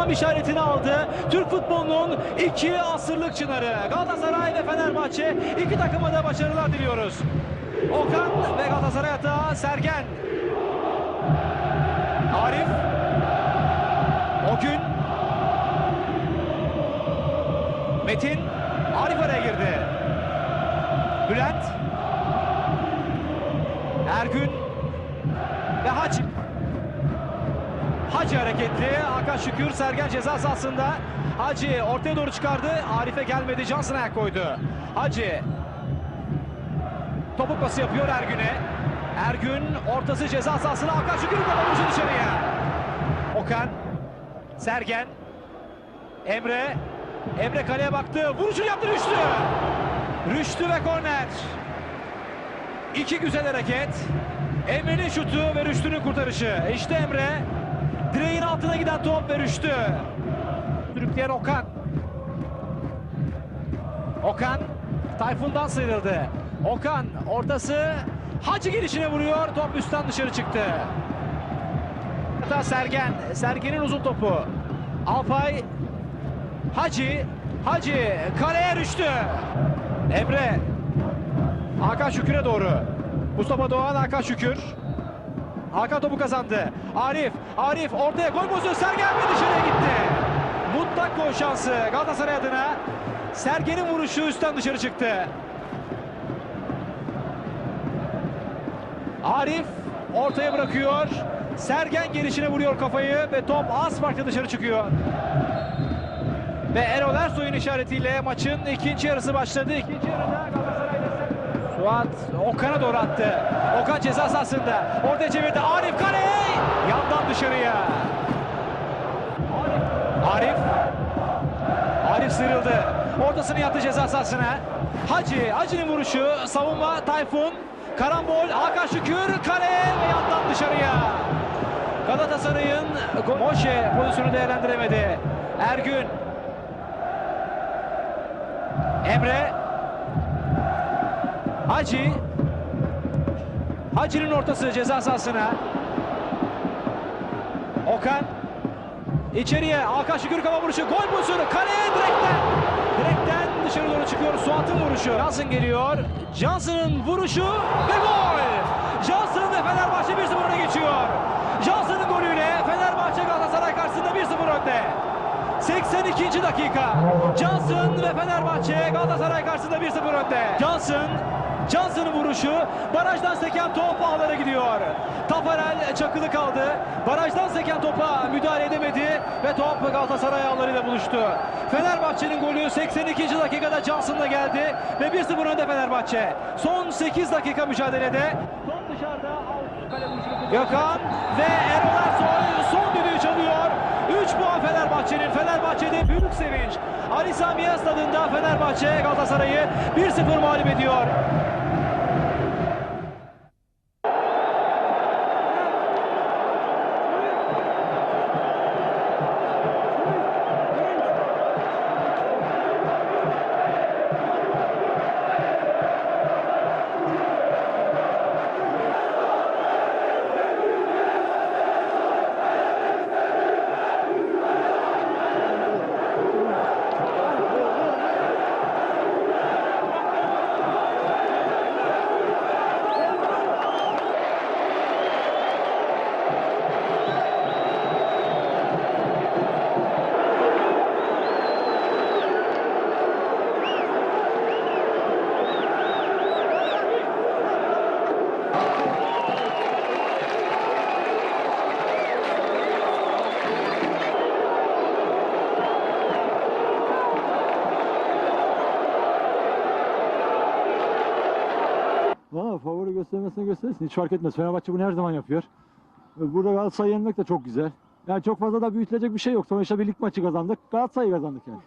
Devam işaretini aldı. Türk futbolunun iki asırlık çınarı. Galatasaray ve Fenerbahçe iki takıma da başarılar diliyoruz. Okan ve Galatasaray atağı Sergen. Arif. O gün. Metin. Arif araya girdi. Bülent. Ergün. Ve Hacı. Hacı hareketli. Hakan Şükür Sergen ceza sahasında. Hacı ortaya doğru çıkardı. Arif'e gelmedi. Johnson ayak koydu. Hacı. Topuk pası yapıyor Ergün'e. Ergün ortası ceza sahasına. Hakan Şükür vuruşu dışarıya. Okan. Sergen. Emre. Emre kaleye baktı. Vuruşunu yaptı Rüştü. Rüştü ve korner. İki güzel hareket. Emre'nin şutu ve Rüştü'nün kurtarışı. İşte Emre. Direğin altına giden top ve Rüştü. Sürükleyen Okan. Okan Tayfun'dan sıyrıldı. Okan ortası Hacı girişine vuruyor. Top üstten dışarı çıktı. Hatta Sergen. Sergen'in uzun topu. Alpay Hacı Hacı kaleye düştü. Emre Hakan Şükür'e doğru. Mustafa Doğan Hakan Şükür. Hakan topu kazandı. Arif, Arif ortaya gol pozisyonu Sergen ve dışarıya gitti. Mutlak gol şansı Galatasaray adına. Sergen'in vuruşu üstten dışarı çıktı. Arif ortaya bırakıyor. Sergen gelişine vuruyor kafayı ve top az farklı dışarı çıkıyor. Ve Erol Ersoy'un işaretiyle maçın ikinci yarısı başladı. İkinci yarıda Galatasaray destek- Suat Okan'a doğru attı. Okan ceza sahasında. Ortaya çevirdi. Arif kaleye. Yandan dışarıya. Arif. Arif sıyrıldı. Ortasını yaptı ceza sahasına. Hacı. Hacı'nın vuruşu. Savunma Tayfun. Karambol. Hakan Şükür. Kaleye ve yandan dışarıya. Galatasaray'ın Moşe pozisyonu değerlendiremedi. Ergün. Emre. Hacı. Hacı'nın ortası ceza sahasına. Okan. İçeriye Hakan Şükür vuruşu. Gol pozisyonu. Kaleye direkten. Direkten dışarı doğru çıkıyor. Suat'ın vuruşu. Johnson geliyor. Johnson'ın vuruşu ve gol. Johnson ve Fenerbahçe 1-0 öne geçiyor. Johnson'ın golüyle Fenerbahçe Galatasaray karşısında 1-0 önde. 82. dakika. Johnson ve Fenerbahçe Galatasaray karşısında 1-0 önde. Johnson Johnson'ın vuruşu barajdan seken top ağlara gidiyor. Tafarel çakılı kaldı. Barajdan seken topa müdahale edemedi ve top Galatasaray ağlarıyla buluştu. Fenerbahçe'nin golü 82. dakikada Johnson'la geldi ve 1-0 önde Fenerbahçe. Son 8 dakika mücadelede. Top dışarıda Gökhan ve Erol Ersoy Fenerbahçe'nin. Fenerbahçe'de büyük sevinç. Ali Sami Yen stadında Fenerbahçe Galatasaray'ı 1-0 mağlup ediyor. Valla favori göstermesine göstersin. Hiç fark etmez. Fenerbahçe bunu her zaman yapıyor. Burada Galatasaray'ı yenmek de çok güzel. Yani çok fazla da büyütülecek bir şey yok. Sonuçta bir lig maçı kazandık. Galatasaray'ı kazandık yani.